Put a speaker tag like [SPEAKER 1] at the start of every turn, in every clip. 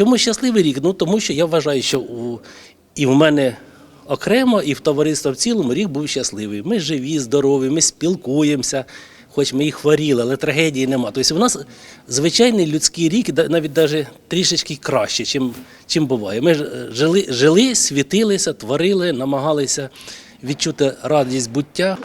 [SPEAKER 1] Чому щасливий рік? Ну тому що я вважаю, що у, і в мене окремо, і в товариства в цілому рік був щасливий. Ми живі, здорові, ми спілкуємося, хоч ми і хворіли, але трагедії нема. Тобто у нас звичайний людський рік, да- навіть трішечки краще, чим, чим буває. Ми е, жили, жили, світилися, творили, намагалися відчути радість буття.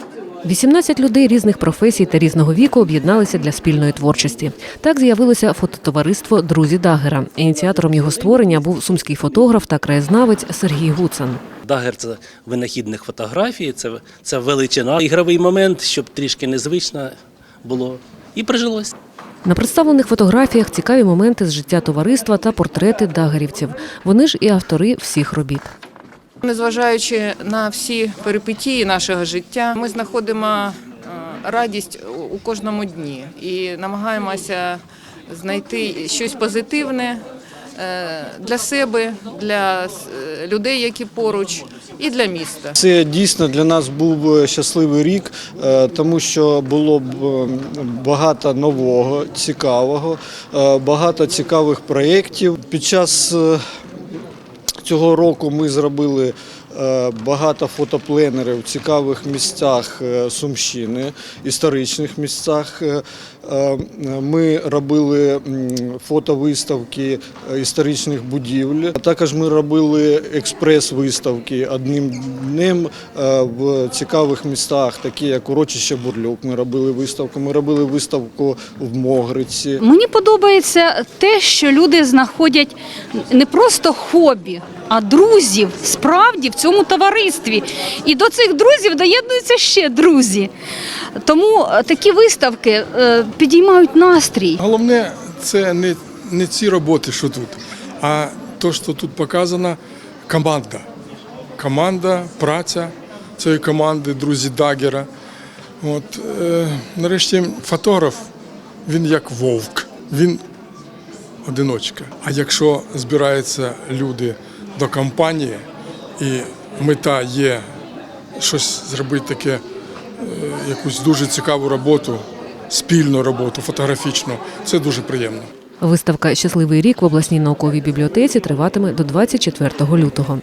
[SPEAKER 2] 18 людей різних професій та різного віку об'єдналися для спільної творчості. Так з'явилося фототовариство Друзі Дагера. Ініціатором його створення був сумський фотограф та краєзнавець Сергій Гуцан.
[SPEAKER 1] Дагер це винахідних фотографій, це, це величина. Ігровий момент, щоб трішки незвично було. І прижилось.
[SPEAKER 2] На представлених фотографіях цікаві моменти з життя товариства та портрети дагерівців. Вони ж і автори всіх робіт.
[SPEAKER 3] Незважаючи на всі перипетії нашого життя, ми знаходимо е, радість у- кожному дні і намагаємося знайти щось позитивне е, для себе, для е, людей, які поруч, і для міста.
[SPEAKER 4] Це дійсно для нас був щасливий рік, тому що було багато нового, цікавого, багато цікавих проєктів. Під час цього року ми зробили багато фотопленерів в цікавих місцях е, Сумщини, історичних місцях. Е, е, Ми робили фотовиставки е, історичних будівель. Також ми робили експрес-виставки одним днем е, в цікавих містах, такі як урочище Бурлюк. Ми робили виставку. Ми робили виставку в Могриці.
[SPEAKER 5] Мені подобається те, що люди знаходять не просто хобі, а друзів справді в цьому товаристві. І до цих друзів доєднуються ще друзі. Тому е, такі виставки е, підіймають настрій.
[SPEAKER 6] Головне це не, не ці роботи, що тут, а то, що тут показано, команда. Команда, праця цієї команди, друзі Дагера. От, е, нарешті фотограф, він як вовк, він одиночка. А якщо збираються люди до компанії і мета є щось зробити таке, е, якусь дуже цікаву роботу, спільну роботу, фотографічну, це дуже приємно.
[SPEAKER 2] Виставка Щасливий рік в обласній науковій бібліотеці триватиме до 24 лютого.